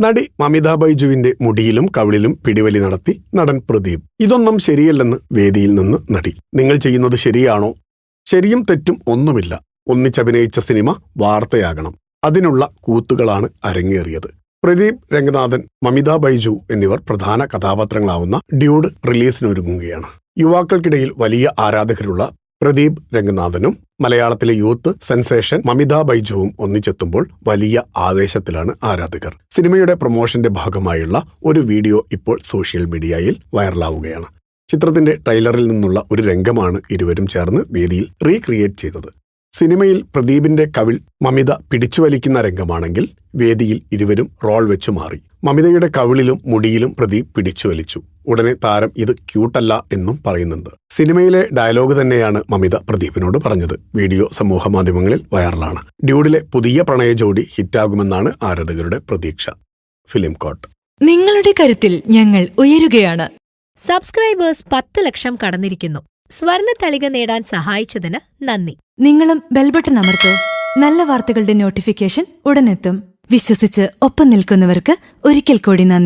നടി മമിത ബൈജുവിന്റെ മുടിയിലും കവിളിലും പിടിവലി നടത്തി നടൻ പ്രദീപ്. ഇതൊന്നും ശരിയല്ലെന്ന് വേദിയിൽ നിന്ന് നടി. നിങ്ങൾ ചെയ്യുന്നത് ശരിയാണോ? ശരിയും തെറ്റും ഒന്നുമില്ല. ഒന്നിച്ചഭിനയിച്ച സിനിമ വാർത്തയാകണം. അതിനുള്ള കൂത്തുകളാണ് അരങ്ങേറിയത്. പ്രദീപ് രംഗനാഥൻ മമിതാ ബൈജു എന്നിവർ പ്രധാന കഥാപാത്രങ്ങളാവുന്ന ഡ്യൂഡ് റിലീസിനൊരുങ്ങുകയാണ്. യുവാക്കൾക്കിടയിൽ വലിയ ആരാധകരുള്ള പ്രദീപ് രംഗനാഥനും മലയാളത്തിലെ യൂത്ത് സെൻസേഷൻ മമിത ബൈജുവും ഒന്നിച്ചെത്തുമ്പോൾ വലിയ ആവേശത്തിലാണ് ആരാധകർ. സിനിമയുടെ പ്രൊമോഷന്റെ ഭാഗമായുള്ള ഒരു വീഡിയോ ഇപ്പോൾ സോഷ്യൽ മീഡിയയിൽ വൈറലാവുകയാണ്. ചിത്രത്തിന്റെ ട്രെയിലറിൽ നിന്നുള്ള ഒരു രംഗമാണ് ഇരുവരും ചേർന്ന് വേദിയിൽ റീക്രിയേറ്റ് ചെയ്തത്. സിനിമയിൽ പ്രദീപിന്റെ കവിൾ മമിത പിടിച്ചുവലിക്കുന്ന രംഗമാണെങ്കിൽ വേദിയിൽ ഇരുവരും റോൾ വെച്ചു മാറി. മമിതയുടെ കവിളിലും മുടിയിലും പ്രദീപ് പിടിച്ചുവലിച്ചു. ഉടനെ താരം ഇത് ക്യൂട്ടല്ല എന്നും പറയുന്നുണ്ട്. സിനിമയിലെ ഡയലോഗ് തന്നെയാണ് മമിത പ്രദീപിനോട് പറഞ്ഞത്. വീഡിയോ സമൂഹ മാധ്യമങ്ങളിൽ വൈറലാണ്. ഡ്യൂഡിലെ പുതിയ പ്രണയ ജോഡി ഹിറ്റാകുമെന്നാണ് ആരാധകരുടെ പ്രതീക്ഷ. ഫിലിം കോട്ട്. നിങ്ങളുടെ കരുത്തിൽ ഞങ്ങൾ ഉയരുകയാണ്. സബ്സ്ക്രൈബേഴ്സ് പത്ത് ലക്ഷം കടന്നിരിക്കുന്നു. സ്വർണ തളിക നേടാൻ സഹായിച്ചതിന് നന്ദി. നിങ്ങളും ബെൽബട്ടൺ അമർത്തോ. നല്ല വാർത്തകളുടെ നോട്ടിഫിക്കേഷൻ ഉടനെത്തും. വിശ്വസിച്ച് ഒപ്പം നിൽക്കുന്നവർക്ക് ഒരിക്കൽ കൂടി നന്ദി.